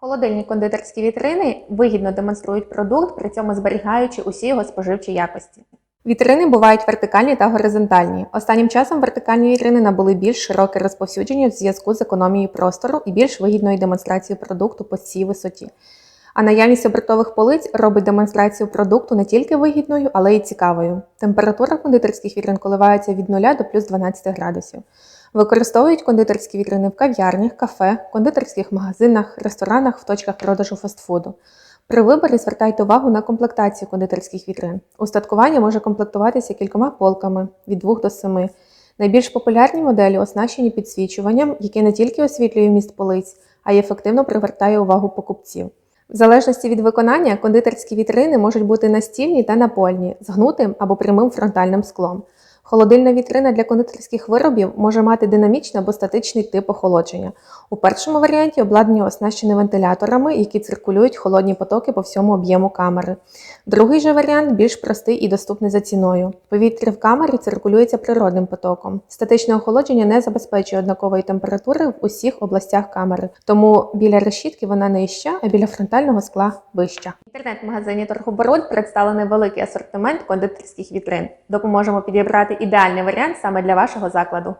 Холодильні кондитерські вітрини вигідно демонструють продукт, при цьому зберігаючи усі його споживчі якості. Вітрини бувають вертикальні та горизонтальні. Останнім часом вертикальні вітрини набули більш широке розповсюдження в зв'язку з економією простору і більш вигідною демонстрацією продукту по цій висоті. А наявність обертових полиць робить демонстрацію продукту не тільки вигідною, але й цікавою. Температура кондитерських вітрин коливається від 0 до плюс 12 градусів. Використовують кондитерські вітрини в кав'ярнях, кафе, кондитерських магазинах, ресторанах, в точках продажу фастфуду. При виборі звертайте увагу на комплектацію кондитерських вітрин. Устаткування може комплектуватися кількома полками від 2 до 7. Найбільш популярні моделі оснащені підсвічуванням, яке не тільки освітлює вміст полиць, а й ефективно привертає увагу покупців. В залежності від виконання, кондитерські вітрини можуть бути настільні та напольні, з гнутим або прямим фронтальним склом. Холодильна вітрина для кондитерських виробів може мати динамічний або статичний тип охолодження. У першому варіанті обладнання оснащені вентиляторами, які циркулюють холодні потоки по всьому об'єму камери. Другий же варіант більш простий і доступний за ціною. Повітря в камері циркулюється природним потоком. Статичне охолодження не забезпечує однакової температури в усіх областях камери, тому біля решітки вона нижча, а біля фронтального скла вища. В інтернет-магазині Торгоборот представлений великий асортимент кондитерських вітрин. Допоможемо підібрати ідеальний варіант саме для вашого закладу.